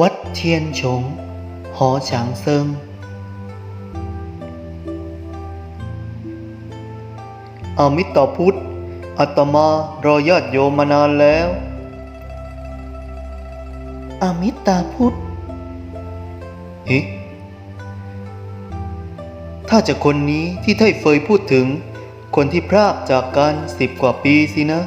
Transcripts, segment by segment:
วัดเทียนฉงหอฉางเซิงอามิตรพุทธอาตมารอญาติโยมมานานแล้ว อามิตาพุทธเฮ้ถ้าจะคนนี้ที่ไท่เฟยพูดถึง คนที่พรากจากกันสิบกว่าปีสินะ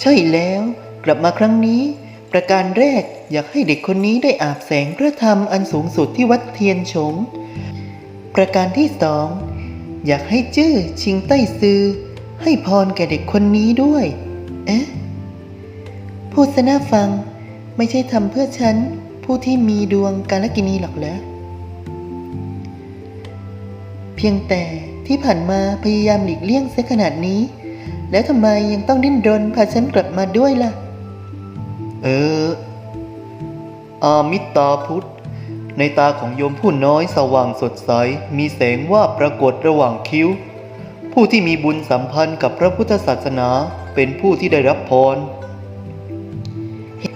ใช่แล้วกลับมาครั้งนี้ ประการแรกอยากให้เด็กคนนี้ได้อาบแสงพระธรรมอันสูงสุดที่วัดเทียนฉงประการที่สองอยากให้จื้อชิงใต้ซือ ให้พรแก่เด็กคนนี้ด้วย เอ๊ะพูดซะน่าฟังไม่ใช่ทำเพื่อฉัน ผู้ที่มีดวงกาลกินีหรอกเหรอเพียงแต่ที่ผ่านมาพยายามหลีกเลี่ยงเสียขนาดนี้ แล้วทำไมยังต้องดิ้นรนพาฉันกลับมาด้วยล่ะ เออ อามิตาพุทธ ในตาของโยมผู้น้อยสว่างสดใส มีแสงว่าปรากฏระหว่างคิ้ว ผู้ที่มีบุญสัมพันธ์กับพระพุทธศาสนาเป็นผู้ที่ได้รับพร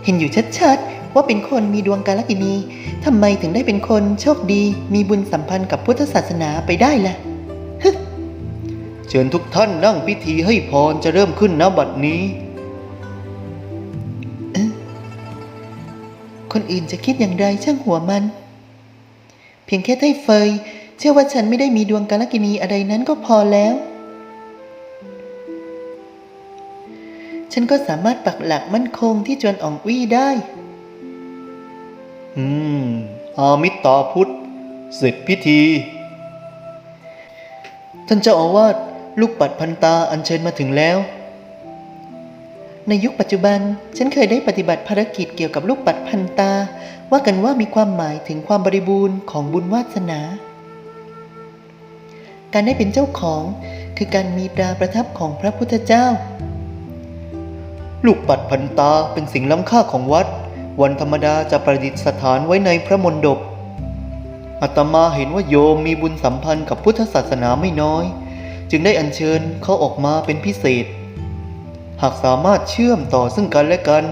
เห็นอยู่ชัดๆ ว่าเป็นคนมีดวงกาลกินีทำไมถึงได้เป็นคนโชคดี มีบุญสัมพันธ์กับพุทธศาสนาไปได้ล่ะเชิญทุกท่านนั่งพิธีให้พรจะเริ่มขึ้นณบัดนี้ คนอื่นจะคิดอย่างไรช่างหัวมัน เพียงแค่ไต้เฟย เชื่อว่าฉันไม่ได้มีดวงกาลกินีอะไรนั้นก็พอแล้ว ฉันก็สามารถปักหลักมั่นคงที่จวนอ่องวี่ได้ อืม อามิตาพุทธเสร็จพิธี ท่านเจ้าอาวาสลูกปัดพันตาอัญเชิญมาถึงแล้ว ในยุคปัจจุบัน ฉันเคยได้ปฏิบัติภารกิจเกี่ยวกับลูกปัดพันตา ว่ากันว่ามีความหมายถึงความบริบูรณ์ของบุญวาสนา การได้เป็นเจ้าของคือการมีตราประทับของพระพุทธเจ้า ลูกปัดพันตาเป็นสิ่งล้ำค่าของวัด วันธรรมดาจะประดิษฐานไว้ในพระมณฑปอาตมาเห็นว่าโยมมีบุญสัมพันธ์กับพุทธศาสนาไม่น้อย จึงได้อัญเชิญเขาออกมาเป็นพิเศษ หากสามารถเชื่อมต่อซึ่งกันและกัน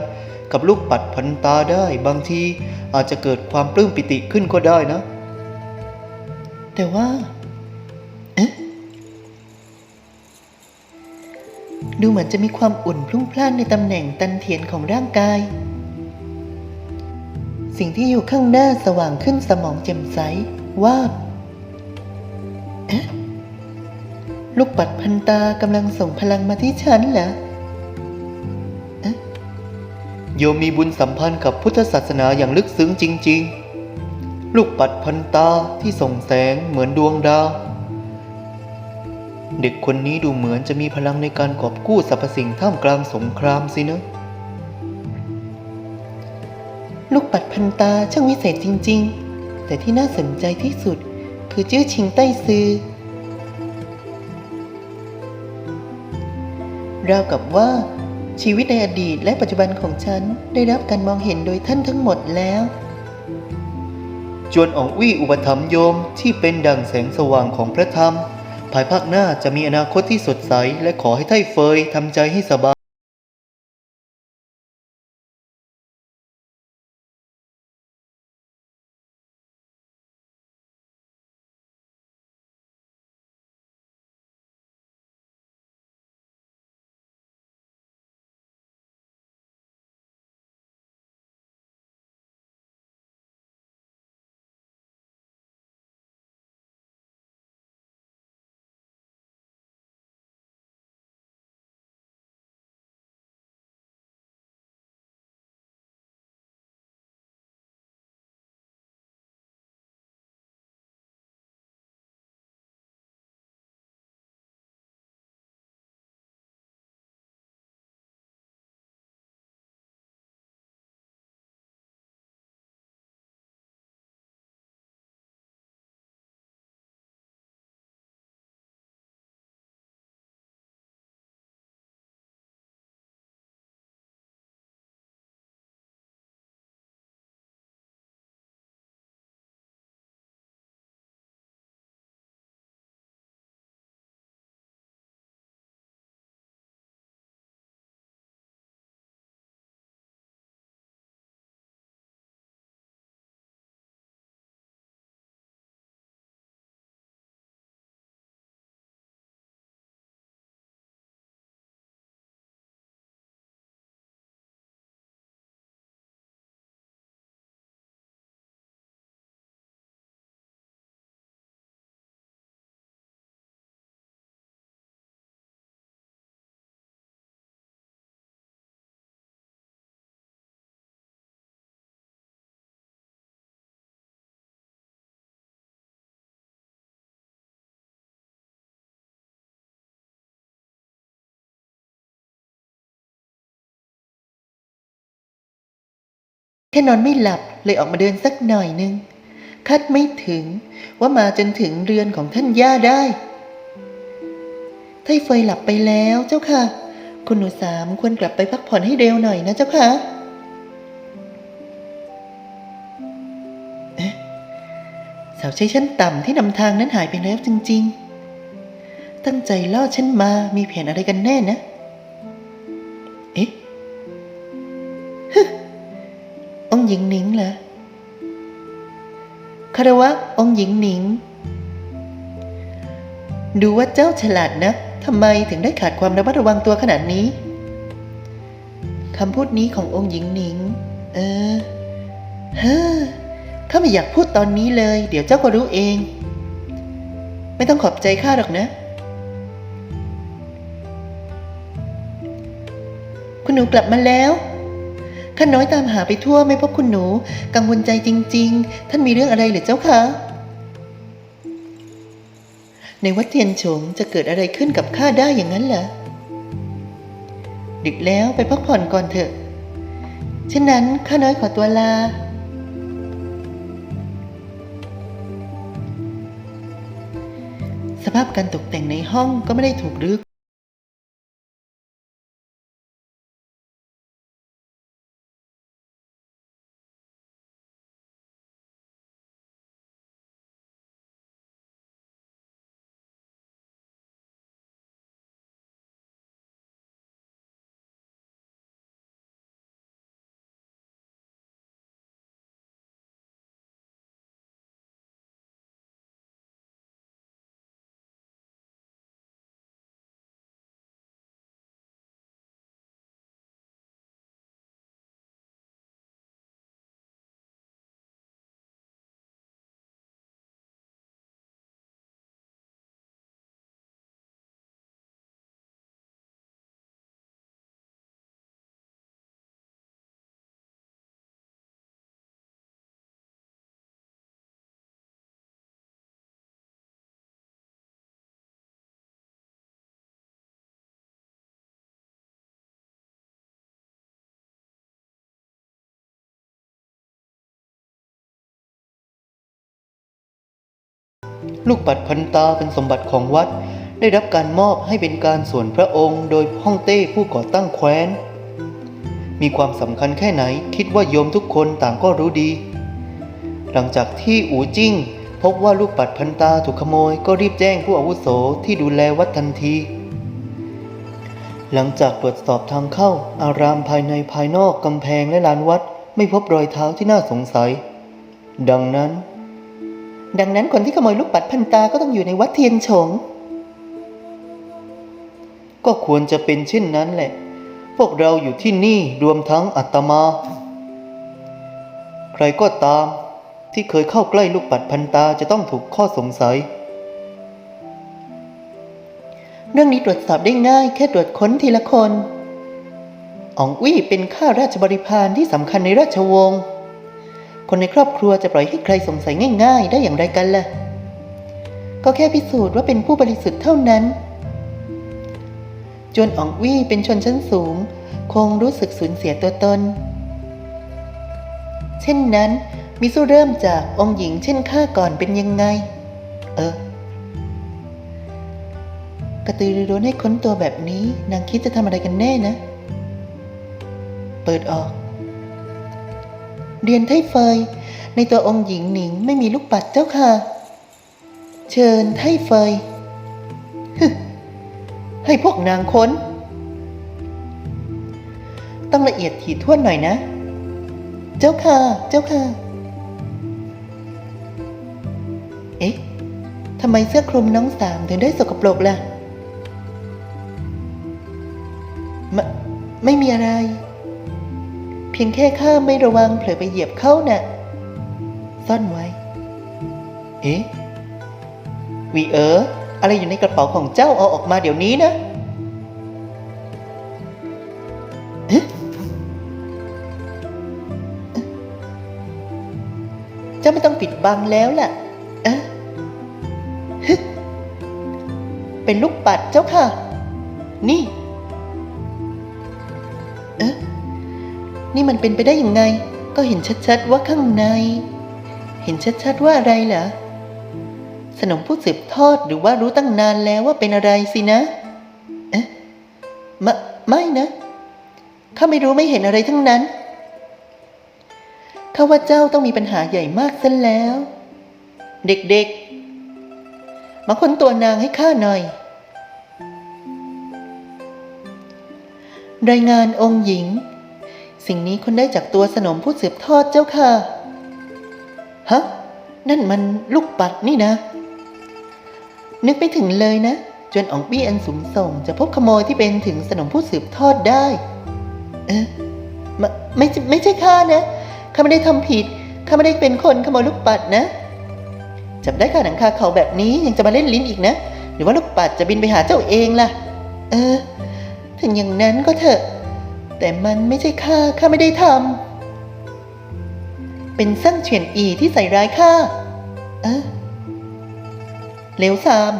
กับลูกปัดพันตาได้บางทีอาจจะเกิดความปลื้มปิติขึ้นก็ได้นะ แต่ว่าเอ๊ะดูเหมือนจะมีความอุ่นพลุ่งพล่านในตำแหน่งตันเทียนของร่างกาย สิ่งที่อยู่ข้างหน้าสว่างขึ้นสมองแจ่มใสว่าบเอ๊ะลูกปัดพันตากำลังส่งพลังมาที่ฉันเหรอ โยมมีบุญสัมพันธ์กับพุทธศาสนาอย่างลึกซึ้งจริง ๆ ลูกปัดพันตาที่ส่งแสงเหมือนดวงดาว เด็กคนนี้ดูเหมือนจะมีพลังในการกอบกู้สรรพสิ่งท่ามกลางสงครามสินะ ลูกปัดพันตาช่างวิเศษจริง ๆ แต่ที่น่าสนใจที่สุดคือจื้อชิงใต้ซือราวกับว่า ชีวิตในอดีตและปัจจุบันของฉันได้รับการมองเห็นโดยท่านทั้งหมดแล้ว จวนอองวี่อุปถัมภ์โยมที่เป็นดั่งแสงสว่างของพระธรรม ภายภาคหน้าจะมีอนาคตที่สดใส และขอให้ไท่เฟยทำใจให้สบาย แค่นอนไม่หลับเลยออกมาเดินสักหน่อยนึงคาดไม่ถึงว่ามาจนถึงเรือนของท่านย่าได้ไทเฟยหลับไปแล้วเจ้าค่ะ คุณหนูสามควรกลับไปพักผ่อนให้เร็วหน่อยนะเจ้าค่ะเอ๊ะสาวใช้ชั้นต่ำที่นำทางนั้นหายไปแล้วจริง ๆ ตั้งใจล่อฉันมามีแผนอะไรกันแน่นะ องค์หญิงหนิงเหรอคารวะองค์หญิงหนิง ดูว่าเจ้าฉลาดนะทำไมถึงได้ขาดความระมัดระวังตัวขนาดนี้คำพูดนี้ขององค์หญิงหนิง เออเฮ้อข้าไม่อยากพูดตอนนี้เลย เดี๋ยวเจ้าก็รู้เอง ไม่ต้องขอบใจข้าหรอกนะ คุณหนูกลับมาแล้ว ข้าน้อยตามหาไปทั่วไม่พบคุณหนู กังวลใจจริง ๆ ท่านมีเรื่องอะไรหรือเจ้าคะในวัดเทียนฉงจะเกิดอะไรขึ้นกับข้าได้อย่างนั้นเหรอดึกแล้วไปพักผ่อนก่อนเถอะเช่นนั้นข้าน้อยขอตัวลาสภาพการตกแต่งในห้องก็ไม่ได้ถูกรื้อ ลูกปัดพันตาเป็นสมบัติของวัด ได้รับการมอบให้เป็นการส่วนพระองค์ โดยฮ่องเต้ผู้ก่อตั้งแคว้น มีความสำคัญแค่ไหนคิดว่าโยมทุกคนต่างก็รู้ดี หลังจากที่อูจิ้งพบว่าลูกปัดพันตาถูกขโมยก็รีบแจ้งผู้อาวุโสที่ดูแลวัดทันที หลังจากตรวจสอบทางเข้า อารามภายในภายนอกกำแพงและลานวัด ไม่พบรอยเท้าที่น่าสงสัย ดังนั้น ดังนั้นคนที่ขโมยลูกปัดพันตาก็ต้องอยู่ในวัดเทียนฉง ก็ควรจะเป็นเช่นนั้นแหละ พวกเราอยู่ที่นี่รวมทั้งอัตมา ใครก็ตามที่เคยเข้าใกล้ลูกปัดพันตาจะต้องถูกข้อสงสัย เรื่องนี้ตรวจสอบได้ง่ายแค่ตรวจค้นทีละคน อองวี่เป็นข้าราชบริพารที่สำคัญในราชวงศ์ คนในครอบครัวจะปล่อยให้ใครสงสัยง่าย ๆ ได้อย่างไรกันล่ะ ก็แค่พิสูจน์ว่าเป็นผู้บริสุทธิ์เท่านั้น จวนอองวี่เป็นชนชั้นสูง คงรู้สึกสูญเสียตัวตน เช่นนั้น มิสู้เริ่มจากองค์หญิงเช่นข้าก่อนเป็นยังไง เออกระตือรือร้นให้ค้นตัวแบบนี้ นางคิดจะทำอะไรกันแน่นะ เปิดออก เรียนไทเฟย ในตัวองค์หญิงหนิงไม่มีลูกปัดเจ้าค่ะ เชิญไทเฟยฮให้พวกนางค้น ต้องละเอียดถี่ถ้วนหน่อยนะ เจ้าค่ะ เจ้าค่ะ เอ๊ะทำไมเสื้อคลุมน้องสามถึงได้สกปรกล่ะ ไม่ไม่มีอะไร เพียงแค่ข้าไม่ระวังเผลอไปเหยียบเข้าน่ะ ซ่อนไว้ เอ๊ะวีเอ๋ออะไรอยู่ในกระเป๋าของเจ้าเอาออกมาเดี๋ยวนี้นะเอ๊ะเจ้าไม่ต้องปิดบังแล้วล่ะเอะเป็นลูกปัดเจ้าค่ะ นี่ เอ๊ะ นี่มันเป็นไปได้ยังไง ก็เห็นชัดๆว่าข้างใน เห็นชัดๆว่าอะไรเหรอ สนมผู้สืบทอดหรือว่ารู้ตั้งนานแล้วว่าเป็นอะไรสินะ เอ๊ะมไม่นะข้าไม่รู้ไม่เห็นอะไรทั้งนั้นข้าว่าเจ้าต้องมีปัญหาใหญ่มากซะแล้ว เด็กๆ มาค้นตัวนางให้ข้าหน่อย รายงานองค์หญิง สิ่งนี้คนได้จากตัวสนมผู้สืบทอดเจ้าค่ะ ฮะ นั่นมันลูกปัดนี่นะ นึกไม่ถึงเลยนะ จนอองปี้อันสูงส่ง จะพบขโมยที่เป็นถึงสนมผู้สืบทอดได้ เอ๊ะไม่ไม่ใช่ไม่ใช่ข้านะข้าไม่ได้ทำผิดข้าไม่ได้เป็นคนขโมยลูกปัดนะจับได้ข้าหนังคาเขาแบบนี้ยังจะมาเล่นลิ้นอีกนะ หรือว่าลูกปัดจะบินไปหาเจ้าเองล่ะ เออ ถึงอย่างนั้นก็เถอะ แต่มันไม่ใช่ข้าข้าไม่ได้ทำเป็นซั่งเฉียนอีที่ใส่ร้ายข้าเออเลวซาม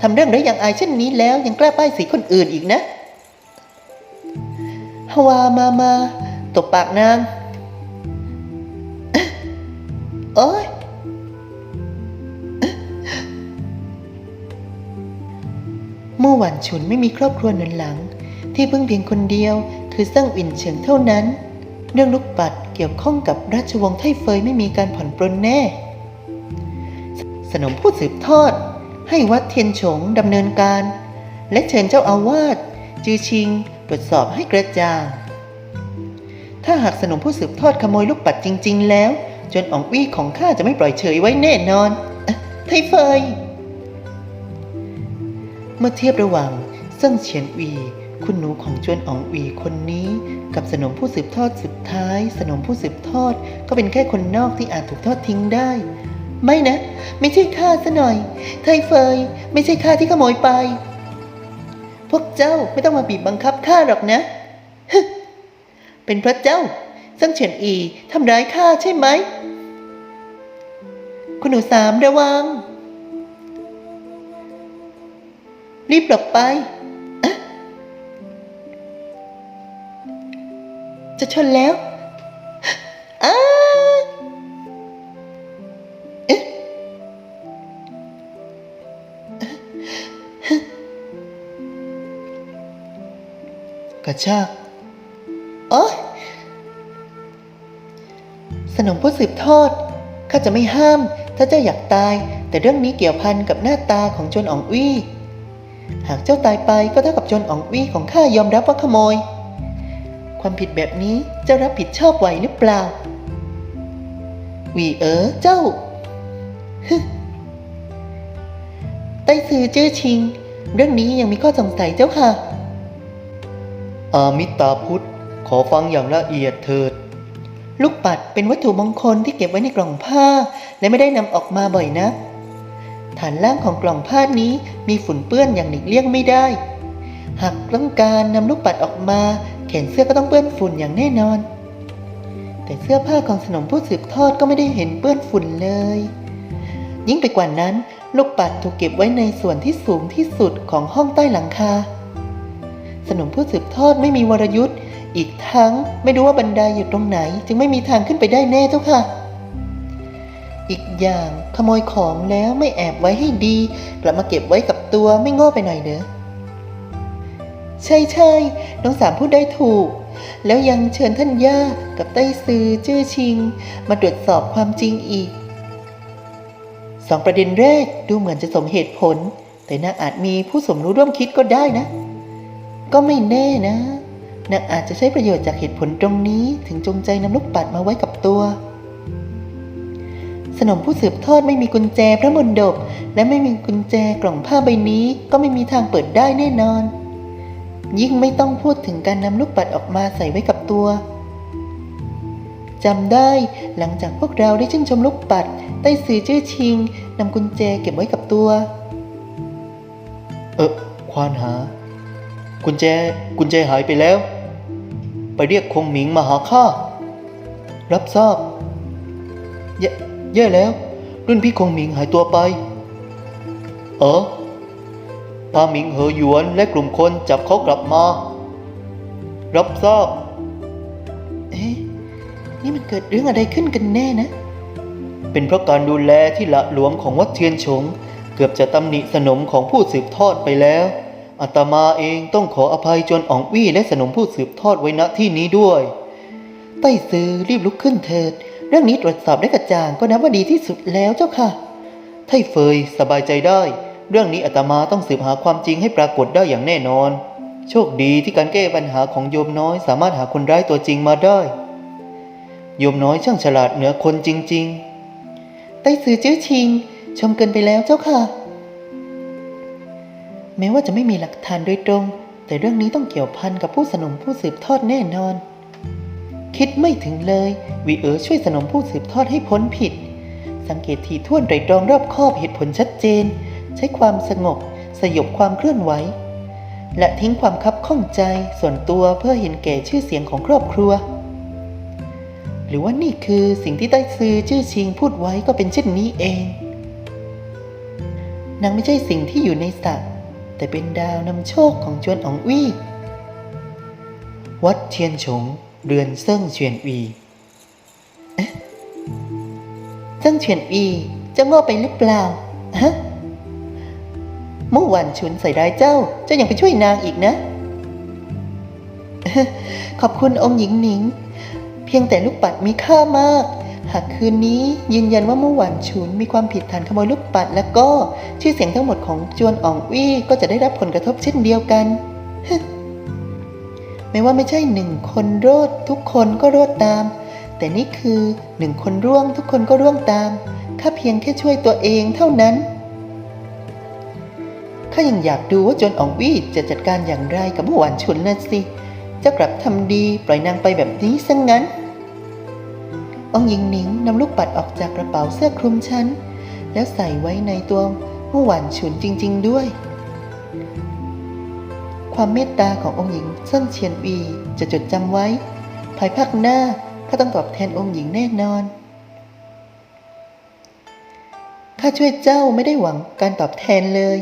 ทำเรื่องไร้อย่างอายเช่นนี้แล้วยังกล้าป้ายสีคนอื่นอีกนะฮาวามามาตบปากนางโอ้ยเมื่อวานฉุนไม่มีครอบครัวหนุนหลัง ที่เพึ่งเพียงคนเดียว คือเซิ่งอินเฉิงเท่านั้น เรื่องลูกปัดเกี่ยวข้องกับราชวงศ์ไทเฟยไม่มีการผ่อนปรนแน่ สนมผู้สืบทอด ให้วัดเทียนฉงดำเนินการ และเชิญเจ้าอาวาสจือชิง ตรวจสอบให้กระจ่าง ถ้าหากสนมผู้สืบทอดขโมยลูกปัดจริง ๆ แล้ว จนอ่องวี่ของข้าจะไม่ปล่อยเฉยไว้แน่นอนไทเฟยเมื่อเทียบระหว่างเซิ่งเฉียนอี คุณหนูของจวนอ๋องอีคนนี้ กับสนมผู้สืบทอดสุดท้าย สนมผู้สืบทอด ก็เป็นแค่คนนอกที่อาจถูกทอดทิ้งได้ ไม่นะ ไม่ใช่ข้าซะหน่อย ไทเฟย ไม่ใช่ข้าที่ขโมยไป พวกเจ้าไม่ต้องมาบีบบังคับข้าหรอกนะฮึเป็นเพราะเจ้าซิ่งเฉียนอีทำร้ายข้าใช่ไหม คุณหนูสามระวัง รีบหลบไป จะชนแล้วอ้าเอ๊ะกระชากโอ๊ยสนมผู้สืบทอด ข้าจะไม่ห้าม ถ้าเจ้าอยากตาย แต่เรื่องนี้เกี่ยวพันกับหน้าตาของจนอ๋องวี่หากเจ้าตายไปก็เท่ากับจนอ๋องวี่ของข้ายอมรับว่าขโมย ความผิดแบบนี้เจ้ารับผิดชอบไหวหรือเปล่า วีเอ๋อเจ้าฮึไต้ซือเจื้อชิง เรื่องนี้ยังมีข้อสงสัยเจ้าค่ะ อามิตาพุทธขอฟังอย่างละเอียดเถิด ลูกปัดเป็นวัตถุมงคลที่เก็บไว้ในกล่องผ้า และไม่ได้นำออกมาบ่อยนะ ฐานล่างของกล่องผ้านี้มีฝุ่นเปื้อนอย่างหลีกเลี่ยงไม่ได้ หากต้องการนำลูกปัดออกมา แขนเสื้อก็ต้องเปื้อนฝุ่นอย่างแน่นอน แต่เสื้อผ้าของสนมผู้สืบทอดก็ไม่ได้เห็นเปื้อนฝุ่นเลย ยิ่งไปกว่านั้น ลูกปัดถูกเก็บไว้ในส่วนที่สูงที่สุดของห้องใต้หลังคา สนมผู้สืบทอดไม่มีวรยุทธ์ อีกทั้งไม่รู้ว่าบันไดอยู่ตรงไหน จึงไม่มีทางขึ้นไปได้แน่เจ้าค่ะอีกอย่างขโมยของแล้วไม่แอบไว้ให้ดี กลับมาเก็บไว้กับตัวไม่โง่ไปหน่อยเนอะ ใช่ใช่น้องสามพูดได้ถูก แล้วยังเชิญท่านย่ากับไต้ซือจื้อชิง มาตรวจสอบความจริงอีกสองประเด็นแรกดูเหมือนจะสมเหตุผล แต่นางอาจมีผู้สมรู้ร่วมคิดก็ได้นะ ก็ไม่แน่นะนางอาจจะใช้ประโยชน์จากเหตุผลตรงนี้ถึงจงใจนำลูกปัดมาไว้กับตัว สนมผู้สืบทอดไม่มีกุญแจพระมนดบและไม่มีกุญแจกล่องผ้าใบนี้ก็ไม่มีทางเปิดได้แน่นอน ยิ่งไม่ต้องพูดถึงการนำลูกปัดออกมาใส่ไว้กับตัวจำได้หลังจากพวกเราได้ชื่นชมลูกปัด ใต้สื่อชื่อชิงนำกุญแจเก็บไว้กับตัว เออควานหา กุญแจกุญแจหายไปแล้ว ไปเรียกคงหมิงมาหาข้า รับทราบแย่แย่แล้ว รุ่นพี่คงหมิงหายตัวไป เออ พาหมิงเหอหยวนและกลุ่มคนจับเขากลับมา รับทราบเอ๊ะนี่มันเกิดเรื่องอะไรขึ้นกันแน่นะ เป็นเพราะการดูแลที่ละหลวมของวัดเทียนฉงเกือบจะตำหนิสนมของผู้สืบทอดไปแล้วอาตมาเองต้องขออภัยจนอ่องวี่และสนมผู้สืบทอดไว้ณที่นี้ด้วยไต้ซือรีบลุกขึ้นเถิด เรื่องนี้ตรวจสอบได้กระจ่างก็นับว่าดีที่สุดแล้วเจ้าค่ะ ไทเฟยสบายใจได้ เรื่องนี้อาตมาต้องสืบหาความจริงให้ปรากฏได้อย่างแน่นอน โชคดีที่การแก้ปัญหาของโยมน้อย สามารถหาคนร้ายตัวจริงมาได้ โยมน้อยช่างฉลาดเหนือคนจริง ๆ ไต้ซือเจ้อชิง ชมเกินไปแล้วเจ้าค่ะ แม้ว่าจะไม่มีหลักฐานโดยตรง แต่เรื่องนี้ต้องเกี่ยวพันกับผู้สนมผู้สืบทอดแน่นอน คิดไม่ถึงเลยวีเอ๋อช่วยสนมผู้สืบทอดให้พ้นผิด สังเกตทีท่วนไตรตรองรอบคอบเหตุผลชัดเจน ช้ความสงบ สยบความเคลื่อนไหว และทิ้งความคับข้องใจส่วนตัวเพื่อเห็นแก่ชื่อเสียงของครอบครัว หรือว่านี่คือสิ่งที่ใต้ซือชื่อชิงพูดไว้ก็เป็นเช่นนี้เองนางไม่ใช่สิ่งที่อยู่ในสระแต่เป็นดาวนำโชคของจวนอ๋องวี่วัดเทียนฉงเรือนเซิ่งเฉียนอีเซิ่งเฉียนอีจ้าโง่ไปหรือเปล่าฮะ เมื่อวานฉุนใส่ร้ายเจ้า เจ้ายังไปช่วยนางอีกนะ ขอบคุณองค์หญิงหนิง เพียงแต่ลูกปัดมีค่ามาก หากคืนนี้ยืนยันว่าเมื่อวานฉุนมีความผิดฐานขโมยลูกปัด แล้วก็ชื่อเสียงทั้งหมดของจวนอ่องวี่ก็จะได้รับผลกระทบเช่นเดียวกันไม่ว่าไม่ใช่หนึ่งคนโรดทุกคนก็โรดตาม แต่นี่คือหนึ่งคนร่วงทุกคนก็ร่วงตามข้าเพียงแค่ช่วยตัวเองเท่านั้น ข้ายังอยากดูว่าจนอองวี่จะจัดการอย่างไรกับเมื่อวานฉุนน่ะสิเจะกลับทำดีปล่อยนางไปแบบนี้ซะงงั้น องหญิงหนิงนำลูกปัดออกจากกระเป๋าเสื้อคลุมฉัน แล้วใส่ไว้ในตัวเมื่อหวานฉุนจริง ๆ ด้วย ความเมตตาขององค์หญิงเซิ่งเฉียนอีจะจดจำไว้ ภายภาคหน้าข้าต้องตอบแทนองค์หญิงแน่นอนข้าช่วยเจ้าไม่ได้หวังการตอบแทนเลย